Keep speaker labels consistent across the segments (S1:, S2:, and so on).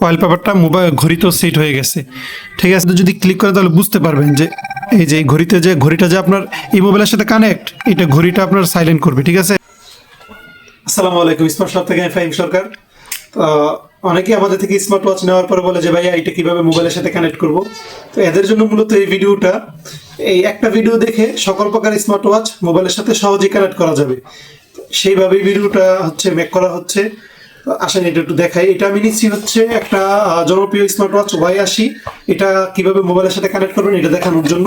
S1: ওয়ালপেপারটা mobile ঘড়িতেও set হয়ে গেছে। ঠিক আছে? যদি ক্লিক করে তাহলে বুঝতে পারবেন যে এই যে ঘড়িতে যে, ঘড়িটা যে আপনার এই মোবাইলের সাথে কানেক্ট এটা ঘড়িটা আপনার সাইলেন্ট করবে, ঠিক আছে? আসসালামু আলাইকুম স্মার্ট শপ থেকে ফাহিম সরকার। অনেকেই আমাদের থেকে স্মার্ট ওয়াচ নেওয়ার পরে বলে যে, ভাইয়া, এটা কীভাবে মোবাইলের সাথে কানেক্ট করব? তো এদের জন্য মূলত এই ভিডিওটা, এই একটা ভিডিও দেখে সকল প্রকার স্মার্ট ওয়াচ মোবাইলের সাথে সহজেই কানেক্ট করা যাবে। সেইভাবেই ভিডিওটা হচ্ছে মেক করা হচ্ছে। আসেন, এটা একটু দেখাই। এটা আমি নিচ্ছি হচ্ছে একটা জনপ্রিয় স্মার্ট ওয়াচ ওয়াই আশি। এটা কীভাবে মোবাইলের সাথে কানেক্ট করবেন, এটা দেখানোর জন্য।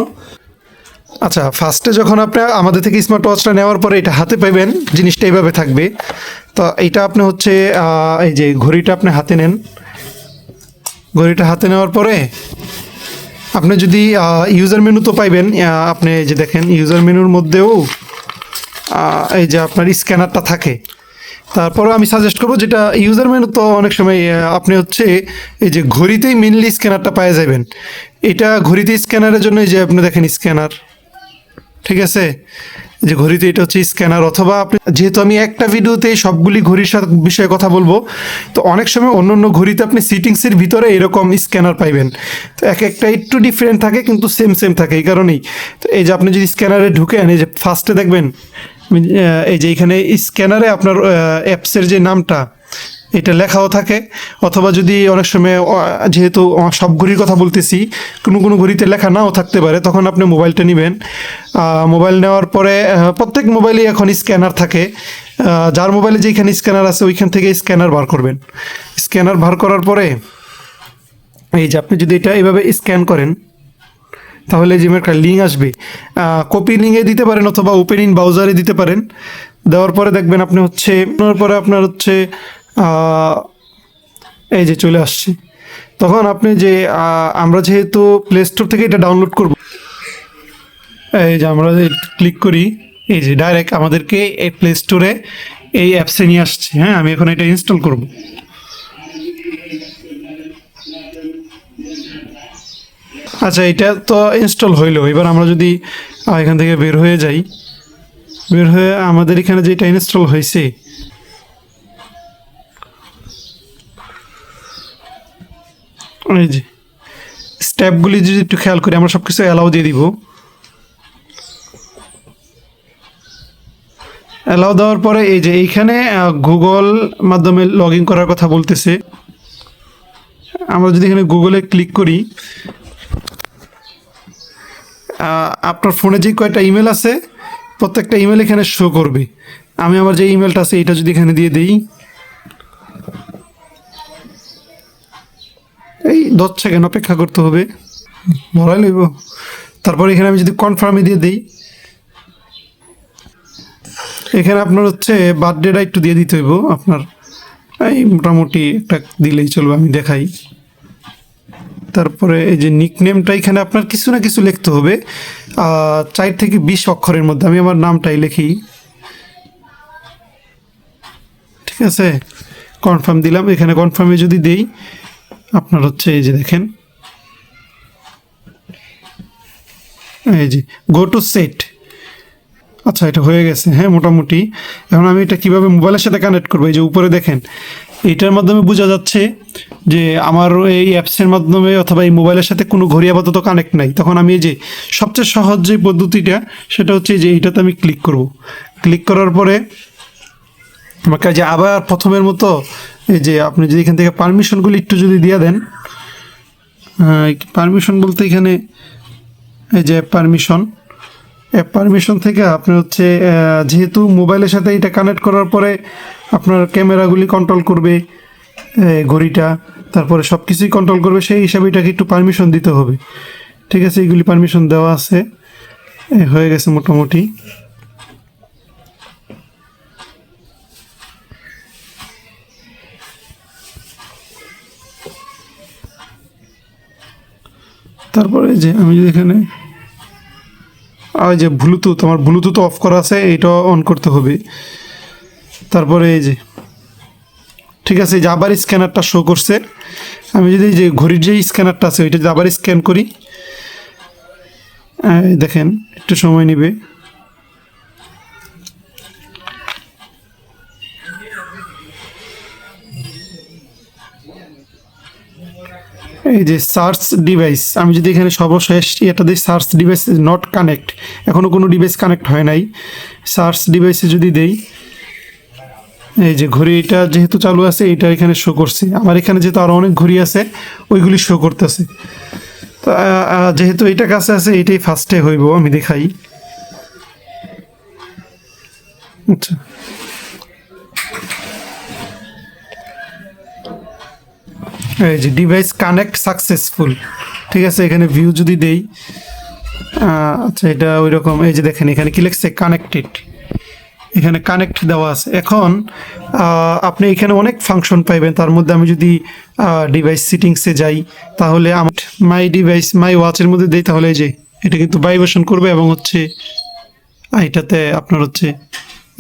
S1: আচ্ছা ফার্স্টে যখন আপনি আমাদের থেকে স্মার্ট ওয়াচটা নেওয়ার পরে এটা হাতে পাইবেন, জিনিসটা এইভাবে থাকবে। তো এইটা আপনি হচ্ছে এই যে ঘড়িটা আপনি হাতে নেন। ঘড়িটা হাতে নেওয়ার পরে আপনি যদি ইউজার মেনু তো পাইবেন আপনি যে দেখেন ইউজার মেনুর মধ্যেও এই যে আপনার স্ক্যানারটা থাকে। তারপরে আমি সাজেস্ট করব, যেটা ইউজার মেনু তো অনেক সময় আপনি হচ্ছে এই যে ঘড়িতেই মেনলি স্ক্যানারটা পেয়ে যাবেন এটা ঘড়িতে স্ক্যানারের জন্য যে আপনি দেখেন স্ক্যানার ঠিক আছে? যে ঘড়িতে এটা হচ্ছে স্ক্যানার অথবা আপনি, যেহেতু আমি একটা ভিডিওতে সবগুলি ঘড়ির সাথে বিষয়ে কথা বলব, তো অনেক সময় অন্য অন্য ঘড়িতে আপনি সিটিংসের ভিতরে এরকম স্ক্যানার পাইবেন। তো এক একটা একটু ডিফারেন্ট থাকে, কিন্তু সেম সেম থাকে, এই কারণেই। তো এই যে আপনি যদি স্ক্যানারে ঢুকেন, এই যে ফার্স্টে দেখবেন এই যে এখানে স্ক্যানারে আপনার অ্যাপসের যে নামটা, এটা লেখাও থাকে। অথবা যদি অনেক সময় যেহেতু সব ঘড়ির কথা বলতেছি, কোনো কোনো ঘড়িতে লেখা নাও থাকতে পারে, তখন আপনি মোবাইলটা নেবেন। মোবাইল নেওয়ার পরে প্রত্যেক মোবাইলেই এখন স্ক্যানার থাকে। যার মোবাইলে যেখানে স্ক্যানার আছে, ওইখান থেকে স্ক্যানার বার করবেন। স্ক্যানার বার করার পরে, এই যে আপনি যদি এটা এভাবে স্ক্যান করেন, তাহলে যে একটা লিঙ্ক আসবে কপি লিঙ্কে দিতে পারেন অথবা ওপেন ইন ব্রাউজারে দিতে পারেন। দেওয়ার পরে দেখবেন আপনি হচ্ছে, দেওয়ার পরে আপনার হচ্ছে এই যে চলে আসছে। তখন আপনি যে আমরা যেহেতু প্লে স্টোর থেকে এটা ডাউনলোড করব, এই যে আমরা ক্লিক করি, এই যে ডাইরেক্ট আমাদেরকে এই প্লে স্টোরে এই অ্যাপসে নিয়ে আসছে। হ্যাঁ আমি এখন এটা ইনস্টল করব। আচ্ছা এটা তো ইনস্টল হইল। এবার আমরা যদি এখান থেকে বের হয়ে যাই। বের হয়ে আমাদের এখানে যেটা ইনস্টল হয়েছে, এই যে স্টেপগুলি যদি একটু খেয়াল করি, আমরা সব কিছু অ্যালাউ দিয়ে দিব। অ্যালাউ দেওয়ার পরে এই যে এইখানে গুগল মাধ্যমে লগ করার কথা বলতেছে। আমরা যদি এখানে গুগলে ক্লিক করি আপনার ফোনে যে কয়টা ইমেল আছে, প্রত্যেকটা ইমেল এখানে শো করবে। আমি আমার যে ইমেলটা আছে, এটা যদি এখানে দিয়ে দিই। এই দশ সেকেন্ড অপেক্ষা করতে হবে। ভরাই লইব। তারপর এখানে আমি যদি কনফার্মে দিয়ে দিই। এখানে আপনার হচ্ছে বার্থডেটা একটু দিয়ে দিতে হইব। আপনার এই মোটামুটি একটা দিলেই চলবে, আমি দেখাই। তারপরে এই যে নিকনেমটা এখানে আপনার কিছু না কিছু লিখতে হবে। চার থেকে বিশ অক্ষরের মধ্যে আমি আমার নামটাই লিখি। ঠিক আছে? কনফার্ম দিলাম। এখানে কনফার্মে যদি দেই, আপনার হচ্ছে এই যে দেখেন। এই যে গো টু সেট আচ্ছা এটা হয়ে গেছে। হ্যাঁ মোটামুটি। এখন আমি এটা কীভাবে মোবাইলের সাথে কানেক্ট করব? এই যে উপরে দেখেন। এইটার মাধ্যমে বোঝা যাচ্ছে যে আমার এই অ্যাপসের মাধ্যমে অথবা এই মোবাইলের সাথে কোনো ঘড়ি আপাতত কানেক্ট নাই। তখন আমি এই যে সবচেয়ে সহজ যে পদ্ধতিটা, সেটা হচ্ছে যে এইটাতে আমি ক্লিক করব। ক্লিক করার পরে আমাকে যে আবার প্রথমের মতো এই যে আপনি যদি এখান থেকে পারমিশনগুলি একটু যদি দিয়ে দেন পারমিশন বলতে এখানে এই যে পারমিশন অ্যাপ পারমিশন থেকে আপনি হচ্ছে যেহেতু মোবাইলের সাথে এটা কানেক্ট করার পরে আপনার ক্যামেরাগুলি কন্ট্রোল করবে ঘড়িটা, তারপরে সব কিছুই কন্ট্রোল করবে, সেই হিসাবে এটাকে একটু পারমিশন দিতে হবে। ঠিক আছে এইগুলি পারমিশন দেওয়া আছে। হয়ে গেছে মোটামুটি। তারপরে যে আমি যদি এখানে আর যে ব্লুটুথ আমার ব্লুটুথ অফ করা আছে এটা অন করতে হবে। তারপরে এই যে, ঠিক আছে যে আবার স্ক্যানারটা শো করছে। আমি যদি যে ঘড়ির যে স্ক্যানারটা আছে, ওইটা যদি আবার স্ক্যান করি দেখেন, একটু সময় নেবে। এই যে সার্চ ডিভাইস আমি যদি এখানে সর্বশেষ এটা দিই সার্চ ডিভাইস নট কানেক্ট এখনও কোনো ডিভাইস কানেক্ট হয় নাই। সার্চ ডিভাইসে যদি দেই এই যে ঘড়িটা যেহেতু চালু আছে এটা এখানে শো করছে। আমার এখানে যেহেতু আরও অনেক ঘড়ি আছে, ওইগুলি শো করতেছে। তো যেহেতু এটা কাছে আছে এটাই ফার্স্টে হইব, আমি দেখাই। আচ্ছা। এই যে ডিভাইস কানেক্ট সাকসেসফুল ঠিক আছে, এখানে ভিউ যদি দেই আচ্ছা এটা ওই রকম এই যে দেখেন, এখানে কি লিখছে? কানেক্টেড এখানে কানেক্ট দেওয়া আছে। এখন আপনি এখানে অনেক ফাংশন পাইবেন। তার মধ্যে আমি যদি ডিভাইস সিটিংসে যাই, তাহলে আমার মাই ডিভাইস মাই ওয়াচের মধ্যে দিই, তাহলে এই যে, এটা কিন্তু ভাইব্রেশন করবে এবং হচ্ছে এটাতে আপনার হচ্ছে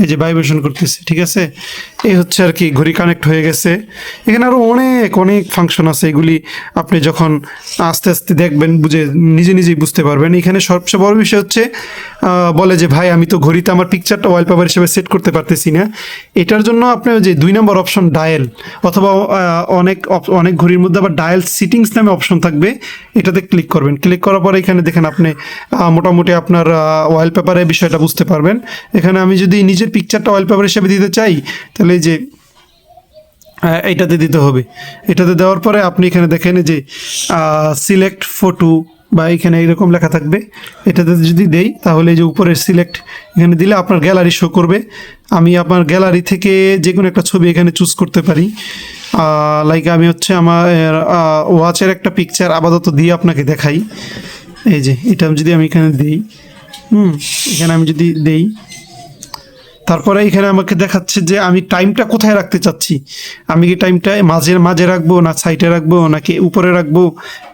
S1: এই যে ভাইব্রেশন করতেছে, ঠিক আছে? এই হচ্ছে আর কি, ঘড়ি কানেক্ট হয়ে গেছে। এখানে আরও অনেক অনেক ফাংশন আছে। এগুলি আপনি যখন আস্তে আস্তে দেখবেন, বুঝে, নিজে নিজেই বুঝতে পারবেন। এখানে সবচেয়ে বড় বিষয় হচ্ছে বলে যে, ভাই, আমি তো ঘড়িতে আমার পিকচারটা ওয়ালপেপার হিসেবে সেট করতে পারতেছি না। এটার জন্য আপনি যে দুই নম্বর অপশন ডায়াল অথবা অনেক অনেক ঘড়ির মধ্যে আবার ডায়াল সিটিংস নামে অপশন থাকবে। এটাতে ক্লিক করবেন। ক্লিক করার পরে এখানে দেখেন আপনি মোটামুটি আপনার ওয়ালপেপারে বিষয়টা বুঝতে পারবেন। এখানে আমি যদি নিজের পিকচারটা ওয়ালপেপার হিসেবে দিতে চাই তাহলে যে আহ, এইটাতে দিতে হবে। এটাতে দেওয়ার পরে আপনি এখানে দেখেন যে সিলেক্ট ফটো বা এখানে এরকম লেখা থাকবে। এটাতে যদি দেই তাহলে যে উপরে সিলেক্ট এখানে দিলে আপনার গ্যালারি শো করবে। আমি আপনার গ্যালারি থেকে যে কোনো একটা ছবি এখানে চুজ করতে পারি। লাইক আমি হচ্ছে আমার ওয়াচের একটা পিকচার আপাতত দিয়ে আপনাকে দেখাই। এই যে এটা যদি আমি এখানে দিই হুম এখানে আমি যদি দেই তারপরে এখানে আমাকে দেখাচ্ছে যে আমি টাইমটা কোথায় রাখতে চাচ্ছি? আমি কি টাইমটা মাঝে মাঝে রাখব না সাইডে রাখব নাকি উপরে রাখব?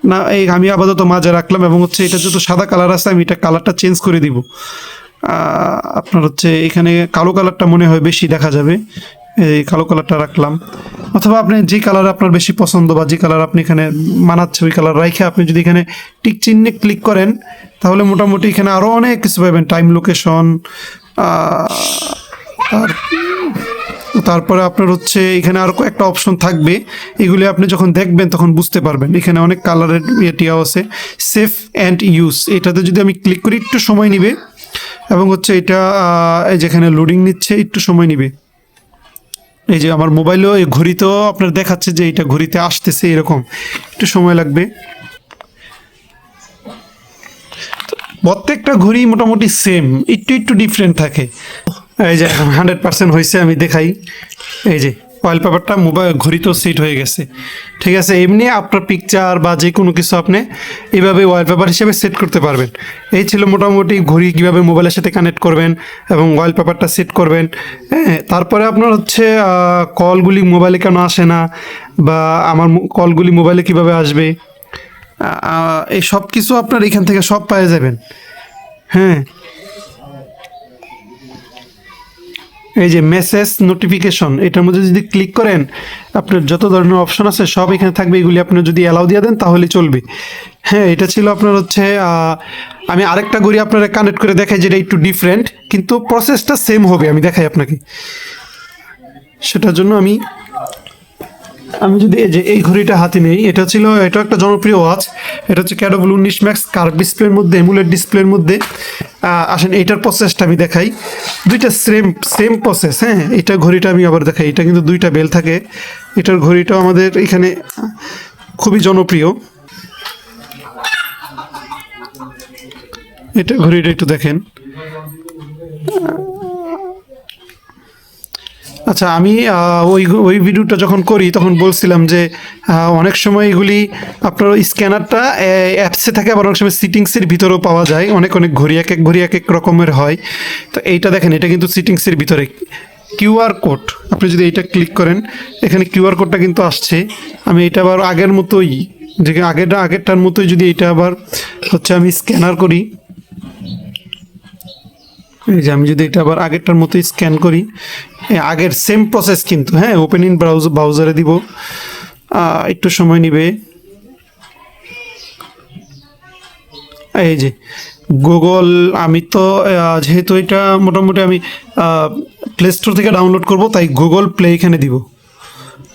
S1: না, এই আমি আপাতত মাঝে রাখলাম এবং হচ্ছে এটা যত সাদা কালার আছে, আমি এটা কালারটা চেঞ্জ করে দিব। আপনার হচ্ছে এখানে কালো কালারটা মনে হয় বেশি দেখা যাবে। এই কালো কালারটা রাখলাম। অথবা আপনি যে কালার আপনার বেশি পছন্দ বা যে কালার আপনি এখানে মানাচ্ছে, ওই কালার রাখে আপনি যদি এখানে টিক চিহ্নে ক্লিক করেন, তাহলে মোটামুটি এখানে আরও অনেক কিছু পাবেন। টাইম লোকেশন আর তারপরে আপনার হচ্ছে এখানে আরও কয়েকটা অপশন থাকবে। এগুলি আপনি যখন দেখবেন তখন বুঝতে পারবেন। এখানে অনেক কালারের ইয়েটিও আছে। সেফ অ্যান্ড ইউজ এটাতে যদি আমি ক্লিক করি, একটু সময় নিবে। এবং হচ্ছে এটা এই যেখানে লোডিং নিচ্ছে, একটু সময় নিবে। এই যে আমার মোবাইলেও এই ঘড়িতেও আপনার দেখাচ্ছে যে এটা ঘড়িতে আসতেছে এরকম। একটু সময় লাগবে। প্রত্যেকটা ঘড়ি মোটামুটি সেম একটু একটু ডিফারেন্ট থাকে। এই যে হান্ড্রেড পার্সেন্ট হয়েছে আমি দেখাই। এই যে অয়েল পেপারটা মোবাইল ঘড়িতেও সেট হয়ে গেছে। ঠিক আছে, এমনি আপনার পিকচার বা যে কোনো কিছু আপনি এইভাবে ওয়াল পেপার হিসেবে সেট করতে পারবেন। এই ছিল মোটামুটি ঘড়ি কীভাবে মোবাইলের সাথে কানেক্ট করবেন এবং ওয়াল পেপারটা সেট করবেন। হ্যাঁ তারপরে আপনার হচ্ছে কলগুলি মোবাইলে কেন আসে না বা আমার কলগুলি মোবাইলে কীভাবে আসবে? এই সব কিছু আপনার এখান থেকে সব পেয়ে যাবেন। হ্যাঁ। এই যে মেসেজ নোটিফিকেশন এটার মধ্যে যদি ক্লিক করেন, আপনার যত ধরনের অপশন আছে, সব এখানে থাকবে, এগুলি আপনি যদি অ্যালাউ দিয়ে দেন, তাহলে চলবে। হ্যাঁ এটা ছিল আপনার হচ্ছে আমি আরেকটা ঘড়ি আপনারা কানেক্ট করে দেখাই, যেটা একটু ডিফারেন্ট কিন্তু প্রসেসটা সেম হবে, আমি দেখাই আপনাকে। সেটার জন্য আমি আমি যদি এই যে এই ঘড়িটা হাতে নেই, এটা ছিল, এটা একটা জনপ্রিয় ওয়াচ এটা হচ্ছে ক্যাডোবল উনিশ ম্যাক্স কার্ভ ডিসপ্লের মধ্যে এমুলেট ডিসপ্লের মধ্যে। আসেন, এইটার প্রসেসটা আমি দেখাই। দুইটা সেম সেম প্রসেস হ্যাঁ এটা ঘড়িটা আমি আবার দেখাই। এটা কিন্তু দুইটা বেল থাকে। এটার ঘড়িটাও আমাদের এখানে খুবই জনপ্রিয়। এটা ঘড়িটা একটু দেখেন। আচ্ছা আমি ওই ওই ভিডিওটা যখন করি, তখন বলছিলাম যে অনেক সময় এগুলি আপনার স্ক্যানারটা অ্যাপসে থাকে, আবার অনেক সময় সিটিংসের ভিতরেও পাওয়া যায়। অনেক অনেক ঘড়ি, এক এক ঘড়ি, এক এক রকমের হয়। তো এইটা দেখেন, এটা কিন্তু সিটিংসের ভিতরে। কিউআর কোড, আপনি যদি এইটা ক্লিক করেন, এখানে কিউআর কোডটা কিন্তু আসছে। আমি এটা আবার আগের মতোই, যে আগেরটা, আগেরটার মতোই যদি এটা আবার হচ্ছে আমি স্ক্যানার করি এই যে আমি যদি এটা আবার আগেরটার মতোই স্ক্যান করি আগের সেম প্রসেস কিন্তু হ্যাঁ ওপেন ইন ব্রাউজ ব্রাউজারে দিব। একটু সময় নিবে। এই যে গুগল আমি তো যেহেতু এটা মোটামুটি আমি প্লে স্টোর থেকে ডাউনলোড করব, তাই গুগল প্লে এখানে দিব।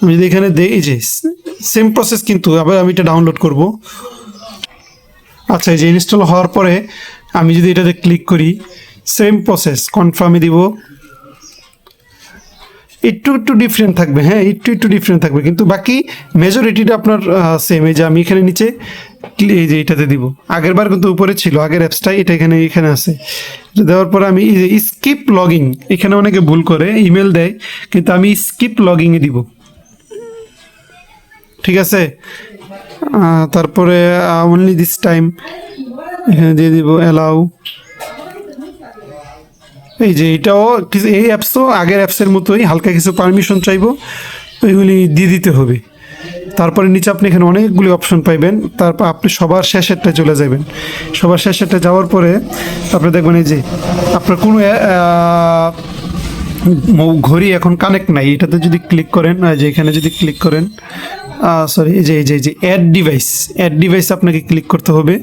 S1: আমি যদি এখানে দিই যে সেম প্রসেস কিন্তু, আবার আমি এটা ডাউনলোড করব। আচ্ছা এই যে ইনস্টল হওয়ার পরে, আমি যদি এটাতে ক্লিক করি সেম প্রসেস কনফার্মে দিব। একটু একটু ডিফারেন্ট থাকবে হ্যাঁ একটু একটু ডিফারেন্ট থাকবে, কিন্তু বাকি মেজরিটিটা আপনার সেম এই যে আমি এখানে নিচে এই যে এটাতে দিব। আগের বার কিন্তু উপরে ছিল, আগের অ্যাপসটাই এটা এখানে এখানে আছে। এটা দেওয়ার পরে আমি এই যে স্কিপ লগিং এখানে অনেকে ভুল করে ইমেল দেয়, কিন্তু আমি স্কিপ লগিংয়ে দিব। ঠিক আছে? তারপরে অনলি দিস টাইম এখানে দিয়ে দিব অ্যালাউ এই যে এটাও এই অ্যাপসও আগের অ্যাপসের মতোই হালকা কিছু পারমিশন চাইব। ওইগুলি দিয়ে দিতে হবে। তারপরে নিচে আপনি এখানে অনেকগুলি অপশন পাইবেন। তারপর আপনি সবার শেষেরটা চলে যাবেন। সবার শেষেরটা যাওয়ার পরে আপনি দেখবেন এই যে আপনার কোনো ঘড়ি এখন কানেক্ট নাই। এটাতে যদি ক্লিক করেন যে এখানে যদি ক্লিক করেন সরি এই যে এই যে এই যে অ্যাড ডিভাইস অ্যাড ডিভাইস আপনাকে ক্লিক করতে হবে।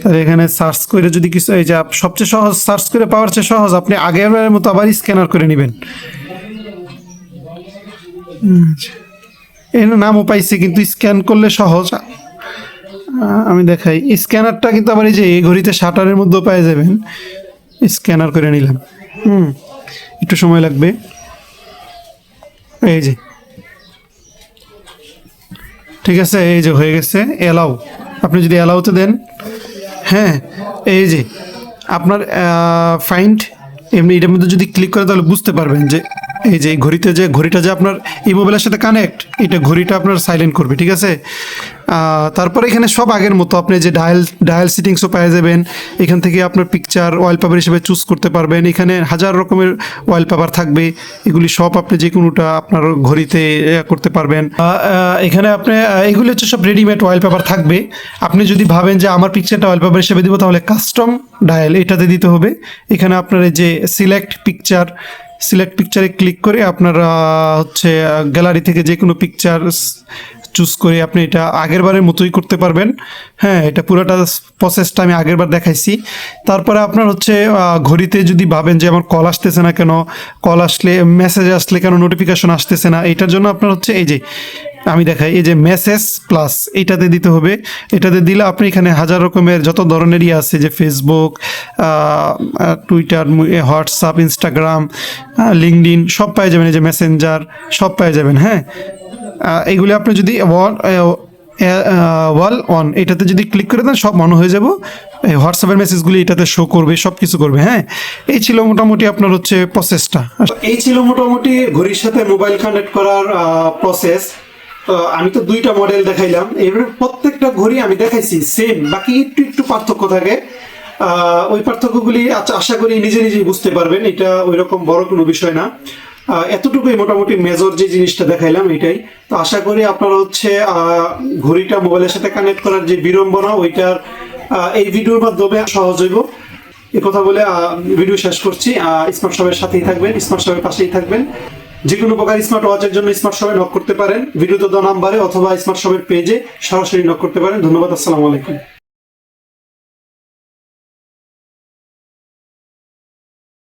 S1: তাহলে এখানে সার্চ করে যদি কিছু, এই যে সবচেয়ে সহজ সার্চ করে পাওয়ার চেয়ে সহজ, আপনি আগের মতো আবার স্ক্যানার করে নেবেন। এর নামও পাইছে, কিন্তু স্ক্যান করলে সহজ। আমি দেখাই স্ক্যানারটা কিন্তু আবার এই যে, এই ঘড়িতে শাটারের মধ্যেও পেয়ে যাবেন স্ক্যানার করে নিলাম। হুম, একটু সময় লাগবে। এই যে ঠিক আছে, এই যে হয়ে গেছে এলাও আপনি যদি এলাওতে দেন হ্যাঁ এই যে আপনার ফাইন্ড এমনি এটার মধ্যে যদি ক্লিক করে তাহলে বুঝতে পারবেন যে এই যে ঘড়িতে যে, ঘড়িটা যে আপনার এই মোবাইলের সাথে কানেক্ট এটা ঘড়িটা আপনার সাইলেন্ট করবে, ঠিক আছে? তারপরে এখানে সব আগের মতো আপনি যে ডায়াল ডায়াল সিটিংসও পেয়ে যাবেন, এখান থেকে আপনার পিকচার ওয়ালপেপার হিসেবে চুজ করতে পারবেন। এখানে হাজার রকমের ওয়ালপেপার থাকবে, এগুলি সব আপনি যে কোনোটা আপনার ঘড়িতে করতে পারবেন। এখানে আপনি এগুলি হচ্ছে সব রেডিমেড ওয়ালপেপার থাকবে। আপনি যদি ভাবেন যে আমার পিকচারটা ওয়ালপেপার হিসেবে দিব, তাহলে কাস্টম ডায়াল এটাতে দিতে হবে। এখানে আপনার যে সিলেক্ট পিকচার সিলেক্ট পিকচারে ক্লিক করে আপনার হচ্ছে গ্যালারি থেকে যে কোনো পিকচার চুজ করে আপনি এটা আগের বারের মতোই করতে পারবেন। হ্যাঁ এটা পুরোটা প্রসেসটা আমি আগের বার দেখাইছি। তারপরে আপনার হচ্ছে ঘড়িতে যদি ভাবেন যে আমার কল আসতেছে না কেন কল আসলে মেসেজ আসলে কেন নোটিফিকেশন আসতেছে না, এটার জন্য আপনার হচ্ছে এই যে, আমি দেখাই, এই যে মেসেজ প্লাস এইটাতে দিতে হবে। এটাতে দিলে আপনি এখানে হাজার রকমের যত ধরনেরই আছে, যে Facebook Twitter WhatsApp Instagram LinkedIn সব পেয়ে যাবেন, এই যে মেসেঞ্জার সব পেয়ে যাবেন হ্যাঁ? এগুলি আপনি যদি ওয়াল ওয়াল অন এটাতে যদি ক্লিক করে দেন, সব মনে হয়ে যাব। হোয়াটসঅ্যাপের মেসেজগুলি এটাতে শো করবে সব কিছু করবে হ্যাঁ? এই ছিল মোটামুটি আপনার হচ্ছে প্রসেসটা এই ছিল মোটামুটি ঘড়ির সাথে মোবাইল কানেক্ট করার প্রসেস আমি তো দুইটা মডেল দেখাইলাম। এবার প্রত্যেকটা ঘড়ি আমি দেখাইছি সেম বাকি একটু একটু পার্থক্য থাকে। ওই পার্থক্যগুলি আচ্ছা আশা করি নিজে নিজেই বুঝতে পারবেন, এটা ওই রকম বড় কোনো বিষয় না। এতটুকুই মোটামুটি মেজর যে জিনিসটা দেখাইলাম এটাই। তো আশা করি আপনারা হচ্ছে ঘড়িটা মোবাইলের সাথে কানেক্ট করার যে বিড়ম্বনা, ওইটার এই ভিডিওর মাধ্যমে সহজ হইব। এ কথা বলে ভিডিও শেষ করছি। স্মার্ট শপের সাথেই থাকবেন স্মার্ট শপের পাশেই থাকবেন। যে কোনো প্রকার স্মার্ট ওয়াচের জন্য স্মার্ট শপে নক করতে পারেন। ভিডিওতে দেওয়া নাম্বারে অথবা স্মার্ট শপের পেজে সরাসরি নক করতে পারেন। ধন্যবাদ, আসসালামু আলাইকুম।